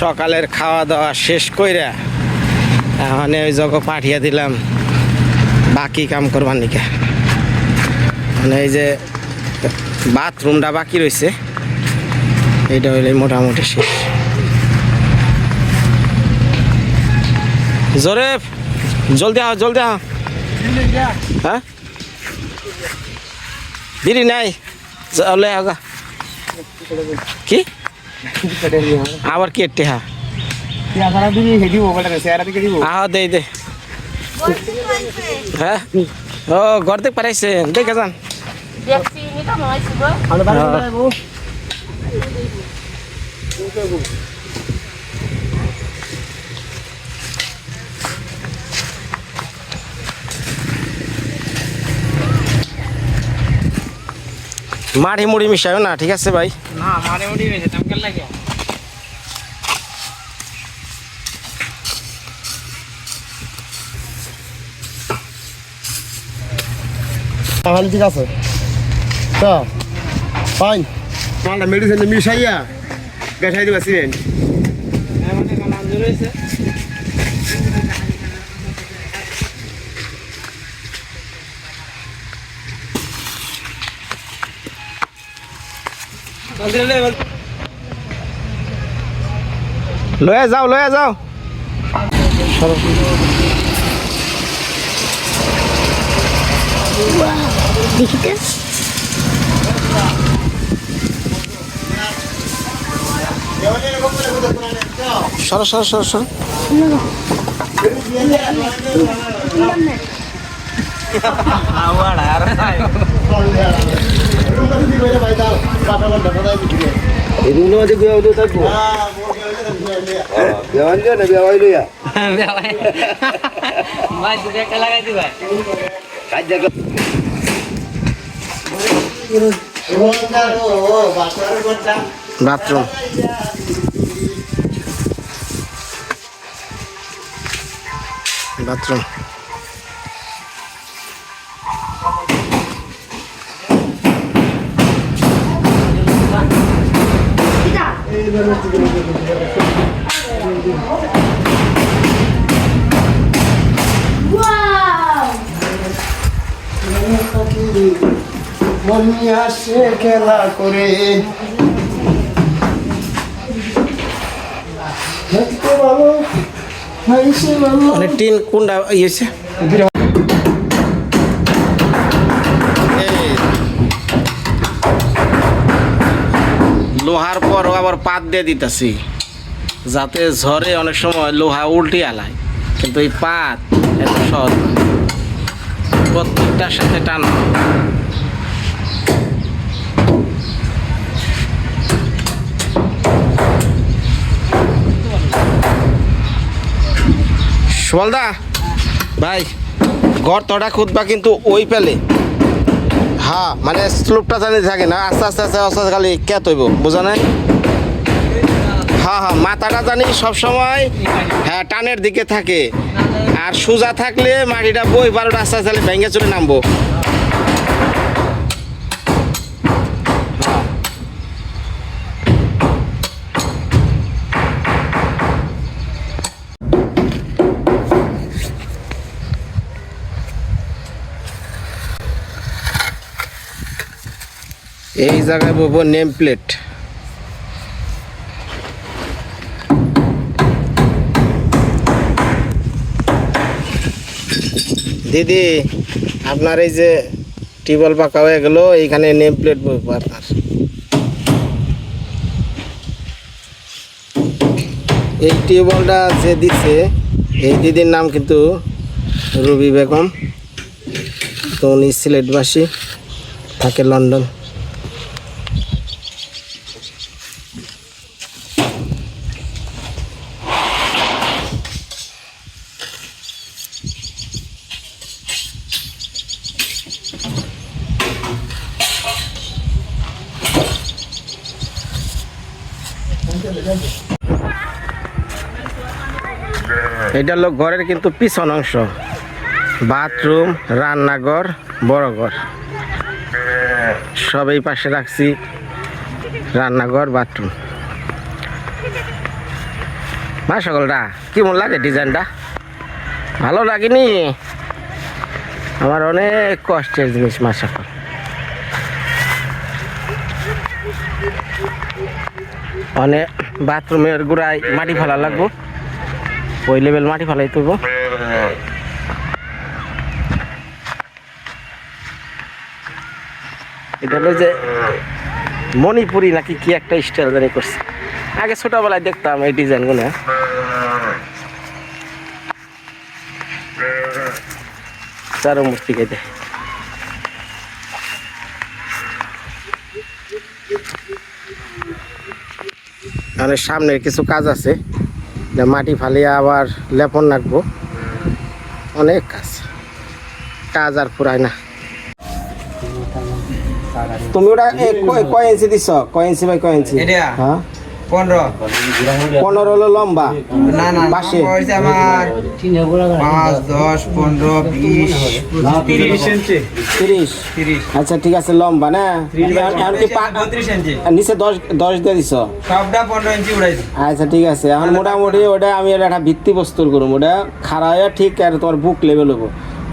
সকালের খাওয়া দাওয়া শেষ কইরা এখন ওই জগ পাঠিয়ে দিলাম। বাকি কাম করবার নিকে মানে এই যে বাথরুমটা বাকি রয়েছে এইটা হইলে মোটামুটি শেষ। জোরে জলদি আহ জলদি আহ হ্যাঁ? বিড়ি নাই। চলে আগা কি? আবার কি একটি হ্যাঁ। আহ দে দে। হ্যাঁ? ও ঘর থেকে পারাইছে দেখে যান। দেখছি মাড়ি মুড়ি মিশাও না ঠিক আছে ভাই? না মুড়ি কেন লাগে? তাহলে ঠিক আছে। তো ফাইন মালটা মেডিসিন মিশাইয়া বেঠাই দিবা সিমেন্ট মানে কাল আঞ্জুর হয়েছে লয়ে যাও লয়ে যাও দেখিতে সরো সরো সরো সরো বাথরুম বাথরুম মনি আসে খেলা করে মানে টিন কোনটা ইয়েছে আবার পাত দিয়ে দিতেছি। যাতে ঝড়ে অনেক সময় লোহা উল্টে আলায়। কিন্তু এই পাত এত সহজ প্রত্যেকটার সাথে টানা। সুবলদা, ভাই, গর্তটা খুঁজবা কিন্তু ওই পেলে। হ্যাঁ মানে স্লোপটা জানি থাকে না, আস্তে আস্তে আস্তে আস্তে আস্তে খালি কে তৈব বোঝা নাই? হ্যাঁ হ্যাঁ মাথাটা জানি সবসময় হ্যাঁ টানের দিকে থাকে। আর সোজা থাকলে মাটিটা বই বারোটা আস্তে আস্তে ভেঙে চলে নামবো। এই জায়গায় বলব নেম প্লেট। দিদি, আপনার এই যে টিউবওয়েল পাকা হয়ে গেল, এইখানে নেম প্লেট বলব আপনার। এই টিউবওয়েলটা যে দিচ্ছে এই দিদির নাম কিন্তু রুবি বেগম। তো উনি সিলেটবাসী, থাকে লন্ডন। এটা হলো ঘরের কিন্তু পিছন অংশ। বাথরুম, রান্নাঘর, বড় ঘর। সব এই পাশে রাখছি। রান্নাঘর, বাথরুম। মা সকলটা কেমন লাগে ডিজাইনটা? ভালো লাগেনি? আমার অনেক কষ্টের জিনিস মা সকল অনেক বাথরুমের গোড়ায় মাটি ফেলা লাগবো। ওই লেভেল মাটি ফেলাই তুলবো। এটা যে মণিপুরি নাকি কি একটা স্টাইল জানি করছে। আগে ছোটবেলায় দেখতাম এই ডিজাইনগুলো চারো মূর্তি কেটে। আর এর সামনে কিছু কাজ আছে। মাটি ফালিয়ে আবার লেপন রাখব। অনেক কাজ। কাজ আর ফুরায় না। তুমি ওটা কয় ইঞ্চি দিছ? কয় ইঞ্চি বাই কয় ইঞ্চি হ্যাঁ? পনেরো। পনেরো হলো লম্বা। না না পাশে। আমার পাঁচ দশ পনেরো বিশ তিরিশ। তিরিশ। আচ্ছা ঠিক আছে লম্বা না? নিচে দশ দশ দিয়ে দিছ? সবটা পনেরো ইঞ্চি উড়াইছে আচ্ছা ঠিক আছে এখন মোটামুটি ওটা আমি একটা ভিত্তি প্রস্তুত করব ওটা খাড়া হয়ে ঠিক আর তোমার বুক লেভেল হব।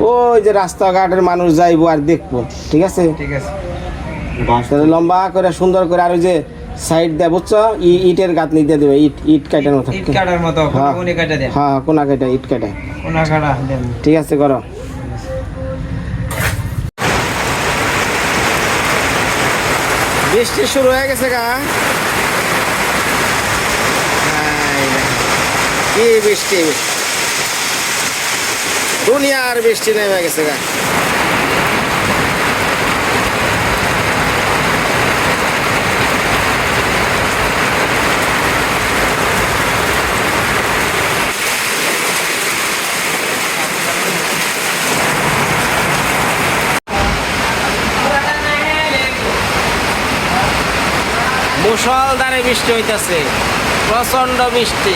ওই যে রাস্তাঘাটের মানুষ যাইবো আর দেখব। ঠিক আছে? ঠিক আছে। লম্বা করে সুন্দর করে আর ওই যে সাইড দেয় বুঝছ? ইটের গাঁথনি দিয়ে দেবে ইট ইট কাটার মতো। ইট কাটার মতো হ্যাঁ। কাটা হ্যাঁ কোনা কাটা ইট কাটা। কোনা কাটা ঠিক আছে করো। বৃষ্টি শুরু হয়ে গেছে গা। কি বৃষ্টি? দুনিয়ার বৃষ্টি নেমে গেছে গা। মুসলধারে বৃষ্টি হইতেছে প্রচণ্ড বৃষ্টি।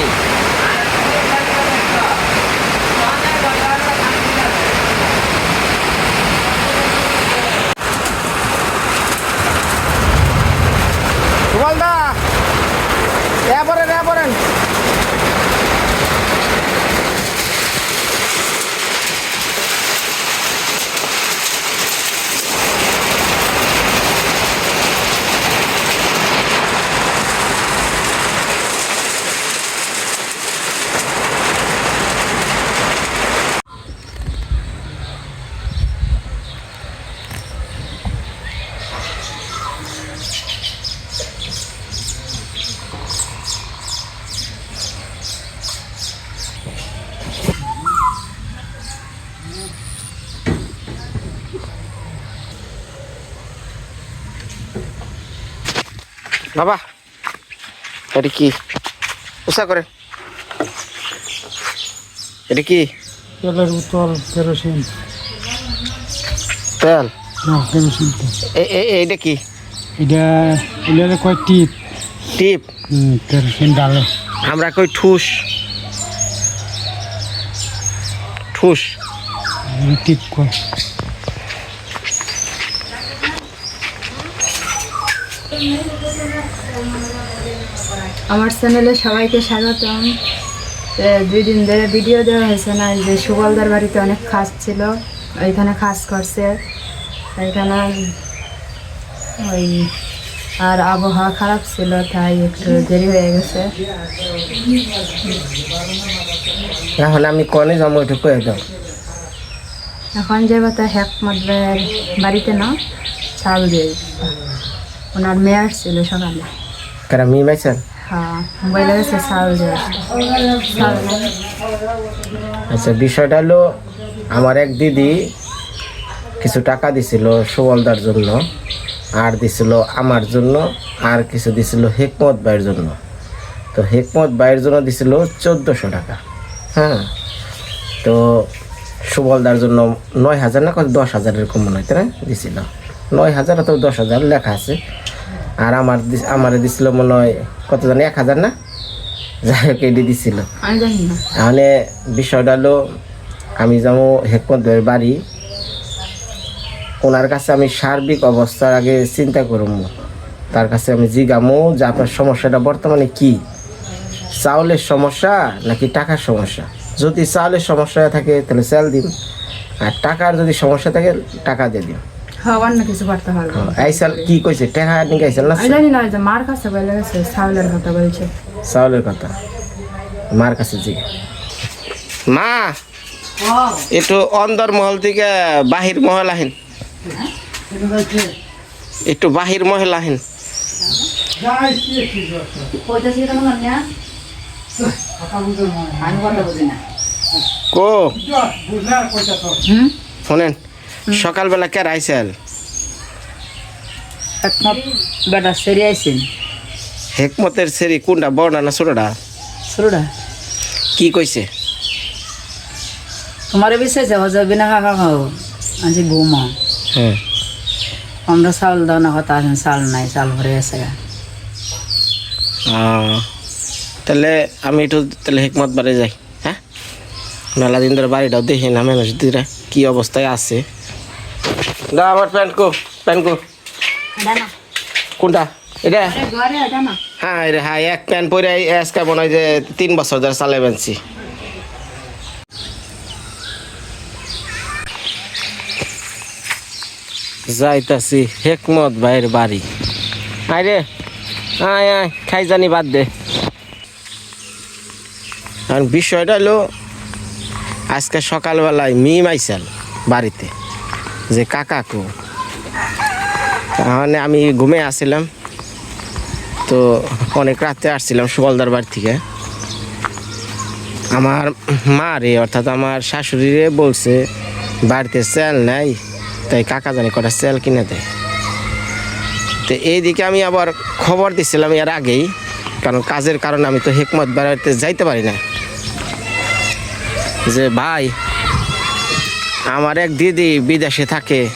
বাবা এটা কি? উষা করে। এটা কি? তেলের বোতল কেরোসিন। তেল? কেরোসিন এইটা কি? এটা এটা কয় টিপ? টিপ? কেরোসিন ডালে। আমরা কই ঠুস। ঠুস। টিপ কয়? আমার চ্যানেলে সবাইকে স্বাগতম। দুই দিন ধরে ভিডিও দেওয়া হয়েছে না যে সুবলদার বাড়িতে অনেক খাস ছিল ওইখানে খাস করছে। ওইখানে ওই আর আবহাওয়া খারাপ ছিল তাই একটু দেরি হয়ে গেছে। এখন আমি কনে যাব একটু কয়ে দাও। এখন যে কথা হেকমত ভাইয়ের বাড়িতে না চাল দিয়ে। ওনার মেয়ে আসছিল সকালে। কারা মি মাইছেন হ্যাঁ আচ্ছা বিষয়টা হলো, আমার এক দিদি কিছু টাকা দিছিল সুবলদার জন্য, আর দিছিল আমার জন্য, আর কিছু দিছিল হেকমত ভাইয়ের জন্য। তো হেকমত ভাইয়ের জন্য দিছিল চোদ্দোশো টাকা হ্যাঁ? তো সুবলদার জন্য নয় হাজার না কত দশ হাজার এরকম মনে হয়, তাই দিছিল। নয় হাজার অথবা দশ হাজার লেখা আছে। আর আমার আমার দিছিল মনে হয় কত জানি এক হাজার না? যাই হোক এটি দিছিল। তাহলে বিষয়টা হলো আমি যাব হেকমত ভাইয়ের বাড়ি। ওনার কাছে আমি সার্বিক অবস্থার আগে চিন্তা করব তার কাছে আমি জিগামো যে আপনার সমস্যাটা বর্তমানে কি। চাউলের সমস্যা নাকি টাকার সমস্যা? যদি চাউলের সমস্যা থাকে তাহলে চাল দিন। আর টাকার যদি সমস্যা থাকে টাকা দিয়ে দিন। কিছু করতে এই কি কইছে? টাকা নিয়ে গেছিল না? জানি না যে মার কাছে বলে গেছে চাউলের কথা বলছে। চাউলের কথা? মার কাছে মা একটু অন্দর মহল থেকে বাহির মহল আহেন। একটু বাহির মহল আহেন। কো? শোনেন। সকালবেলা কে একমত বেটা সেরে আইছেন। হেকমতের সেরি কোনটা বড়টা না ছোটটা? শুরুটা কি কইছে? তোমার বিষয় যাওয়া যাবে না কাকা খাও আজি ঘুমা হ্যাঁ। আমরা চাউল দাও না কথা আছেন চাল নাই চাল ভরে আছে তাহলে আমি একটু তাহলে হেকমত বাড়ি যাই হ্যাঁ? মেলা দিন ধরে বাড়িটাও দেখি না মানুষ দিরা কি অবস্থায় আছে। দা আমার প্যান্ট কো প্যান্ট কো। কোনটা? এটা? হ্যাঁ রে হ্যাঁ এক প্যান্ট পরে আজকে মনে হয় যে তিন বছর ধরে চালাই বানছি যাইতাছি হেকমত ভাইয়ের বাড়ি। আয় রে আয় আয় খাই জানি বাদ দে। আর বিষয়টা হলো আজকে সকালবেলায় মিম আইসাল বাড়িতে। যে কাকা কো তাহলে আমি ঘুমে আসছিলাম। তো অনেক রাতে আসছিলাম সুবলদার বাড়ি থেকে। আমার মা রে, অর্থাৎ আমার শাশুড়ি রে বলছে, বাড়িতে সেল নাই, তাই কাকা জানি কটা সেল কিনে দেয়। তো এইদিকে আমি আবার খবর দিছিলাম এর আগেই, কারণ কাজের কারণে আমি তো হেকমত বেড়াতে যাইতে পারি না। যে ভাই আমার এক দিদি বিদেশে থাকে,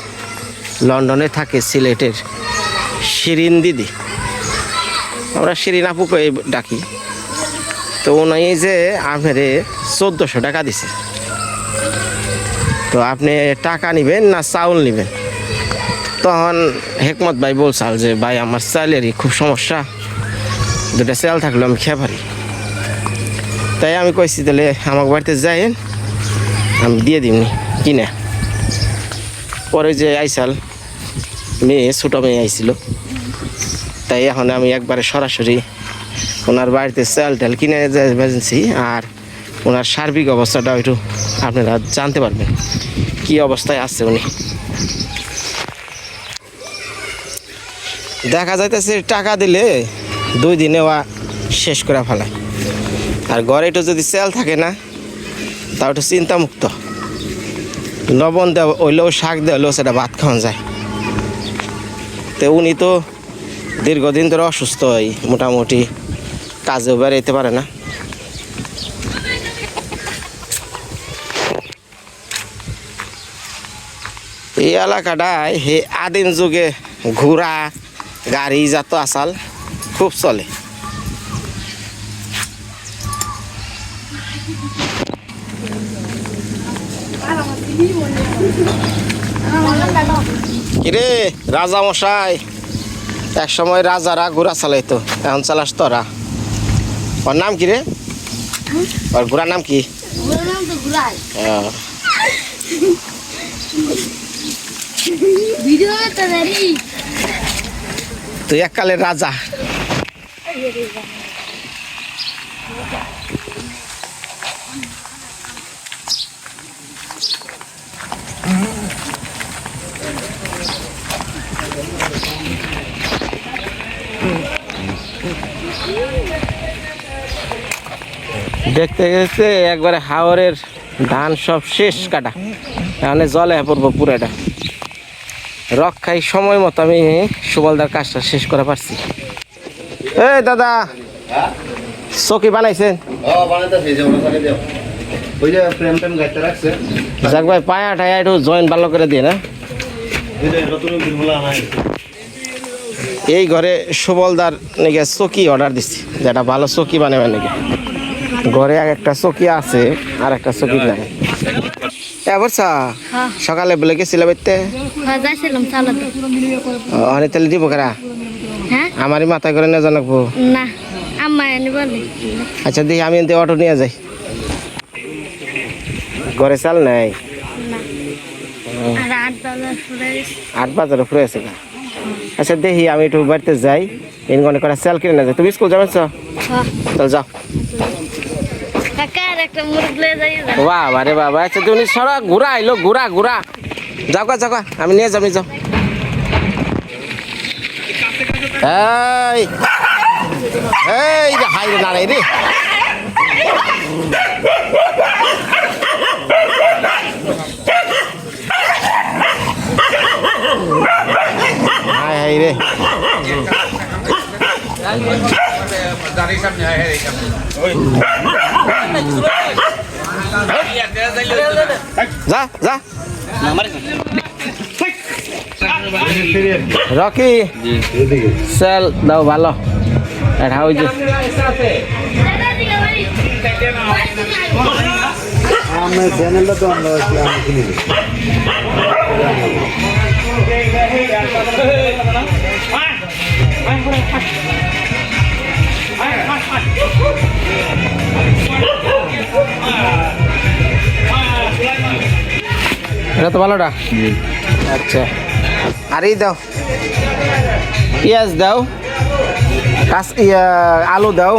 লন্ডনে থাকে সিলেটের। শিরিন দিদি। আমরা শিরিন আপুকে ডাকি। তো উনি যে আপনারে চোদ্দোশো টাকা দিছে। তো আপনি টাকা নেবেন না চাউল নেবেন? তখন হেকমত ভাই বলছাল যে, ভাই, আমার চালেরই খুব সমস্যা। দুটা চাল থাকলে আমি খেয়ে পারি। তাই আমি কইছি, তাহলে আমার বাড়িতে যাইন আমি দিয়ে দিমনি। কিনে। পরে যে আইসাল, মেয়ে, ছোটো মেয়ে আইছিল। তাই এখন আমি একবারে সরাসরি ওনার বাড়িতে চাল টাল কিনে ভেজেছি আর ওনার সার্বিক অবস্থাটা একটু আপনারা জানতে পারবেন, কি অবস্থায় আছে উনি। দেখা যাইতেছে টাকা দিলে দুই দিনে ওয়া শেষ করে ফেলায়। আর ঘরে একটু যদি সেল থাকে না, তাও একটু চিন্তামুক্ত। লবণ দেওয়া হইলেও শাক দেওয়া হইলেও সেটা ভাত খাওয়া যায়। তো উনি তো দীর্ঘদিন ধরে অসুস্থ হয় মোটামুটি কাজেও বেড়াইতে পারে না। এই এলাকাটায় আদিম যুগে ঘোড়া, গাড়ি যাত আসাল, খুব চলে। কিরে রাজা মশাই। এক সময় রাজারা ঘোড়া চালাইতো এখন চালাস তোরা। ওর নাম কিরে ওর ঘোড়ার নাম কি? তো তুই এককালের রাজা। দেখতে গেছে একবারে হাওরের ধান সব শেষ কাটা। এখানে জলে পড়ব পুরাটা। রক্ষাই সময় মতো আমি সুবলদার কাজটা শেষ করে পারছি। এই দাদা চকি বানাইছেন? যাক ভাই পায়া ঠায়া একটু জয়েন ভালো করে দিয়ে না? এই ঘরে সুবলদার নাকি চকি অর্ডার দিচ্ছি যেটা ভালো চকি বানাবে নাকি। ঘরে এক একটা চকি আছে আর একটা চকি নাই। এ সকালে বলে গেছিল হ্যাঁ যাইছিলাম তাহলে দিব কারা? হ্যাঁ? আমারই মাথায় করে না জানাব না আচ্ছা দেখি আমি এনতে অটো নিয়ে যাই। ঘরে চাল নাই? আট বাজার ফুরে আছে আচ্ছা দেখি আমি একটু বাড়িতে যাই। এন গনে করে চাল কিনে না যাই। তুমি স্কুল যাবেন চল যাও কাকা আর একটা মুরগ লয়ে যাই বাবা রে বাবা আচ্ছা তুমি সরা, ঘুরা আইলো ঘুরা ঘুরা। যাও গা, যাও আমি নিয়ে যাবি যাও। এই এই রে, হাই রে রে। হাই হাই রে। যা যা। রকি সেল দাও ভালো। এটা যে। আমার চ্যানেলটা তো আমরা এটা তো ভালোটা। আচ্ছা। আর এই দাও। পেঁয়াজ দাও। কাঁচ ইয়া আলু দাও।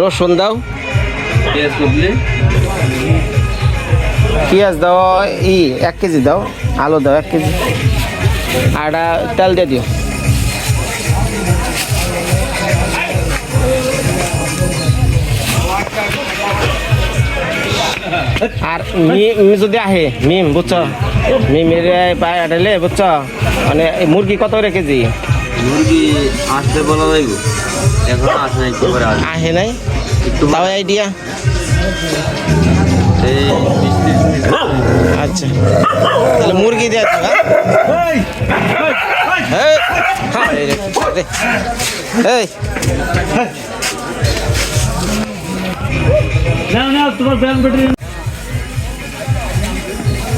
রসুন দাও। পেঁয়াজ দাও ই এক কেজি দাও। আলু দাও এক কেজি। আর তেল দিয়ে দিও। আর মিম যদি আহে মিম বুঝছ? মিমের পায়ে আটালে বুঝছ? মানে মুরগি কত করে কেজি? মুরগি আসতে বলা যাইব। এখন আসে নাই করে আহে নাই? একটু তাও আইডিয়া আচ্ছা। তাহলে মুরগি দিয়ে দাও হ্যাঁ? এই, হ্যাঁ, এই রে, রে। এই।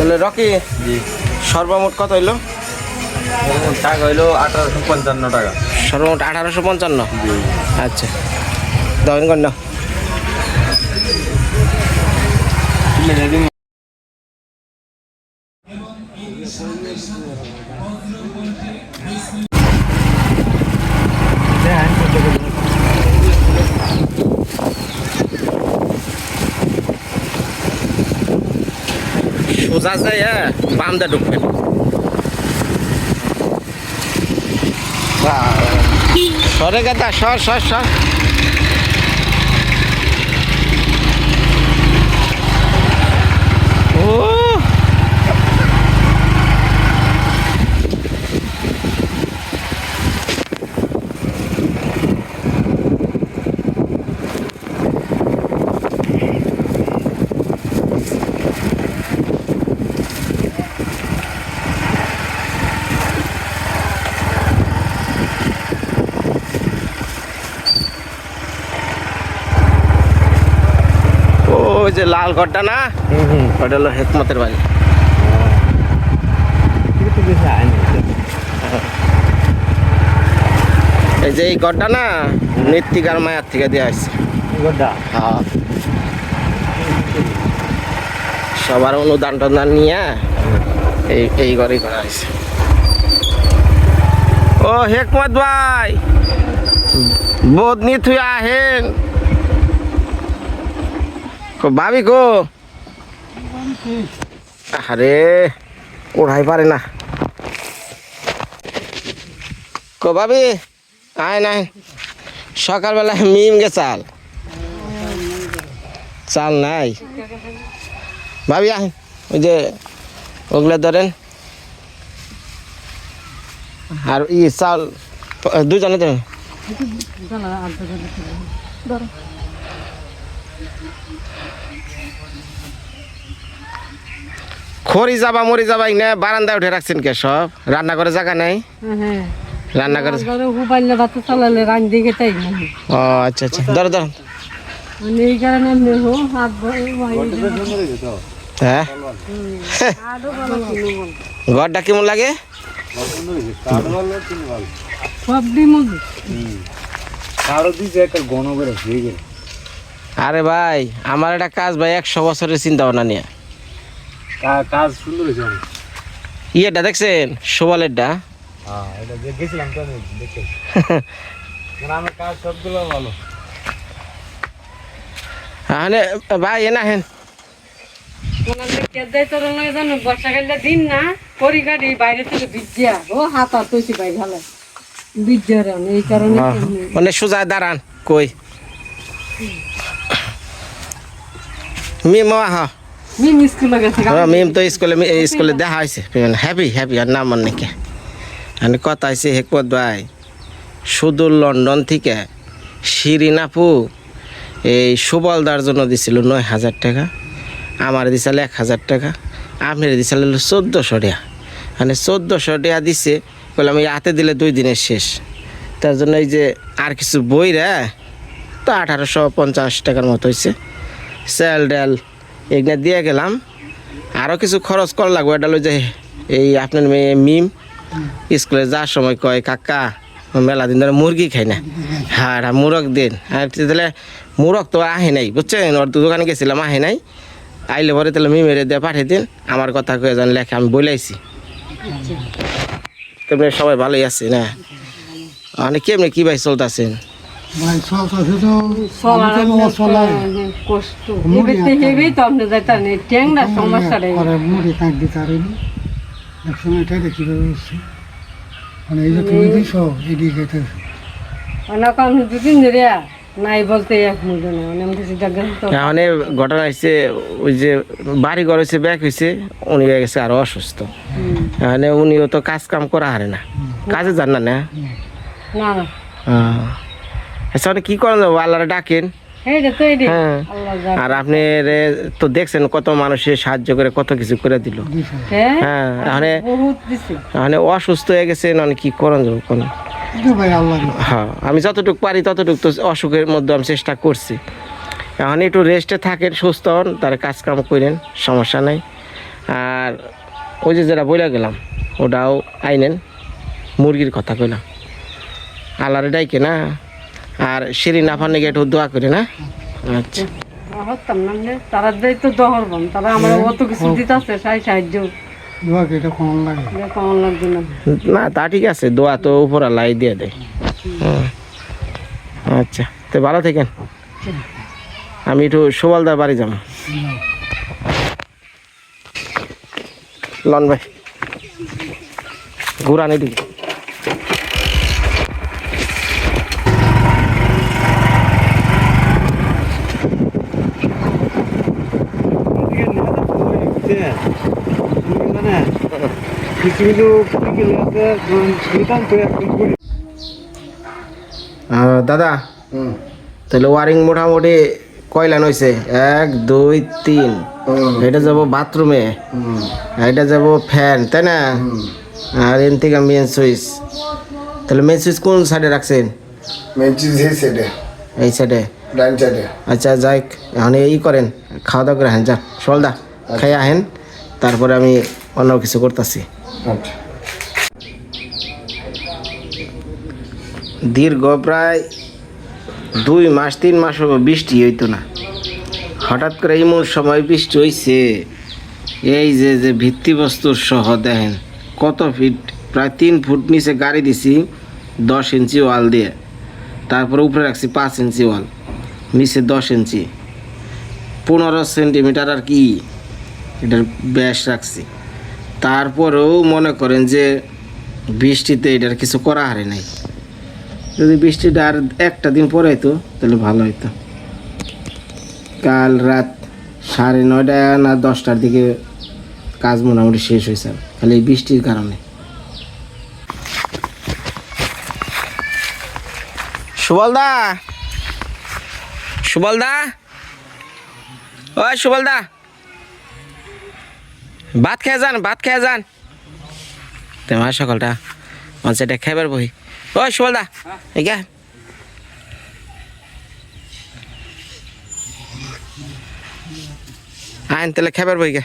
তাহলে রকি জি। সর্বমোট কত হইল? টাকা হইল আঠারোশো পঞ্চান্ন টাকা। সর্বমোট আঠারোশো পঞ্চান্ন? আচ্ছা। দশ কর সোজা যায় হ্যাঁ বাম দা ঢুকবেন সরে গেতা সর সর সর ও ওই যে লাল ঘরটা না ওটা হলো হেকমতের বাড়ি। এই যে এই ঘরটা না মৃত্তিকার মায়ার থেকে দেওয়া হয়েছে। হ্যাঁ। সবার অনুদান টনুদান নিয়ে এই এই ঘরেই করা হয়েছে। ও হেকমত ভাই বদনি তুই আহেন। ভাবি কো। আরে ওড়াই পারে না। কো, ভাবি, আয় নাই সকালবেলা মিম গে চাল। চাল নাই। ভাবি, আয়। ওই যে ওগুলো ধরেন। আর ই চাল দুজনে দেবেন খড়ি যাবা মরি যাবা না বারান্দায় উঠে রাখছেন কে সব? রান্না করে জায়গা নাই? হ্যাঁ। রান্না করে ও আচ্ছা আচ্ছা। ধরো ধরো মানে হাত হ্যাঁ। ঘরটা কেমন লাগে? আরে ভাই আমার একটা কাজ ভাই একশো বছরের চিন্তা ভাবনা নিয়ে। কাজ সুন্দর হয়েছে ইয়েটা দেখছেন? সোবালেরটা হ্যাঁ এটা গেছিলাম তো দেখে। মানে কাজ সবগুলো ভালো। ভাই এ হেন বর্ষাকালে দিন না করি গাড়ি বাইরে থেকে ভিজিয়া ও হাত আর তৈছি বাইরে ভালো। ভিজিয়া এই কারণে মানে সোজা দাঁড়ান কই? মিম হা মিম স্কুলে গেছে মিম তো স্কুলে স্কুলে দেখা হয়েছে। হ্যাপি হ্যাপি আর নাম মনে কে? মানে কথা হয়েছে হেকমত ভাই শুধু লন্ডন থেকে শিরিনাপু এই সুবলদার জন্য দিছিল নয় হাজার টাকা আমার দিছিল এক হাজার টাকা আপনার দিছিল চোদ্দোশো টাকা। মানে চোদ্দোশো টাকা দিছে বললাম এই হাতে দিলে দুই দিনের শেষ। তার জন্য এই যে আর কিছু বই রে তো আঠারোশো পঞ্চাশ টাকার মতো হয়েছে। স্যাল ডাল এগুলো দিয়ে গেলাম। আরও কিছু খরচ করা লাগবে এটা যে এই আপনার মেয়ে মিম স্কুলে যাওয়ার সময় কয় কাকা মেলা দিন ধরে মুরগি খাই না। হ্যাঁ হ্যাঁ মুরগ দিন। আর তাহলে মুরগ তো আহে নাই বুঝছেন? ওর দোকানে গেছিলাম আহে নাই। আইলে পরে তাহলে মিমের দিয়ে পাঠিয়ে দিন। আমার কথা কয়ে যান লেখা আমি বলেছি তেমনি সবাই ভালোই আছে না মানে কেমনি কী ভাই চলতেছেন? মানে ঘটনা হয়েছে ওই যে বাড়ি ঘর হয়েছে ব্যাগ হয়েছে উনি হয়ে গেছে আরও অসুস্থ। মানে উনিও তো কাজ কাম করা হারে না। কাজে যান না না? না না আচ্ছা মানে কি করেন যাব? আল্লাহরে ডাকেন। হ্যাঁ। আর আপনি তো দেখছেন কত মানুষের সাহায্য করে কত কিছু করে দিল। হ্যাঁ মানে মানে অসুস্থ হয়ে গেছে মানে কি করেন যাব কোন? হ্যাঁ আমি যতটুকু পারি ততটুকু তো অসুখের মধ্যে আমি চেষ্টা করছি। এখন একটু রেস্টে থাকেন সুস্থ হন তার কাজকাম করেন সমস্যা নাই। আর ওই যে যেটা বলে গেলাম ওটাও আইনেন। মুরগির কথা কইলাম। আল্লাহরে ডাইকে না। আর সিঁড়ি না ফান্নে একটু দোয়া করে না? আচ্ছা। না তারা তো দহরবাম তারা আমার অত কিছু দিতেছে সাহায্য। দোয়াকে এটা কোন লাগে। এটা কেমন লাগবে না। না তা ঠিক আছে দোয়া তো উপর দিয়ে দেয় আচ্ছা তো ভালো থাকেন। আমি একটু সুবলদার বাড়ি যাব। লন ভাই ঘুরানি দিকে মানে কিছু দাদা তাহলে ওয়ারিং মোটামুটি কয়লান হয়েছে এক দুই তিন। এটা যাব বাথরুমে। এটা যাব ফ্যান তাই না? আর এন থেকে মেন সুইচ তাহলে মেন সুইচ কোন সাইডে রাখছেন? মেনচিস এই সাইডে এই সাইডে ডান সাইডে আচ্ছা যাই এখন এই করেন খাওয়া দাওয়া করে হেন যা সলদা খাই আহেন তারপরে আমি অন্য কিছু করতেছি। দীর্ঘ প্রায় দুই মাস, তিন মাস বৃষ্টি হইতো না। হঠাৎ করে এমন সময় বৃষ্টি হইছে, এই যে যে ভিত্তিবস্তুর সহ দেখেন, কত ফিট প্রায় তিন ফুট নিচে গাড়ি দিছি, দশ ইঞ্চি ওয়াল দিয়ে। তারপরে উপরে রাখছি পাঁচ ইঞ্চি ওয়াল, নিচে দশ ইঞ্চি। পনেরো সেন্টিমিটার আর কি, এটার ব্যাস রাখছি। তারপরেও মনে করেন যে বৃষ্টিতে এটার কিছু করা হারে নাই। যদি বৃষ্টিটা আর একটা দিন পরে হইতো, তাহলে ভালো হইতো। কাল রাত সাড়ে নয়টা না দশটার দিকে কাজ মোটামুটি শেষ হয়েছে খালি এই বৃষ্টির কারণে। সুবলদা সুবলদা ওই সুবলদা ভাত খেয়ে যান, ভাত খেয়ে যান। তোমার সকলটা মানুষ এটা খাইবার বই ও সুবলদা, এগা। আইন তাহলে খাবার বই গে।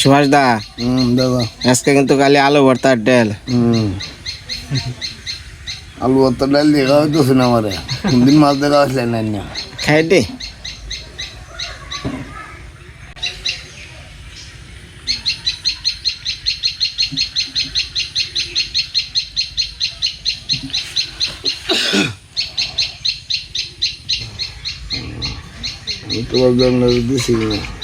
সুভাষ দা আজকে কিন্তু খালি আলু ভর্তার ডেল। আলু ভর্তা ডাল দেখা হইতেছে না আমারে। কোনদিন মাছ দেখা আসলে না খাই দে। তোমার জন্য দিছি। না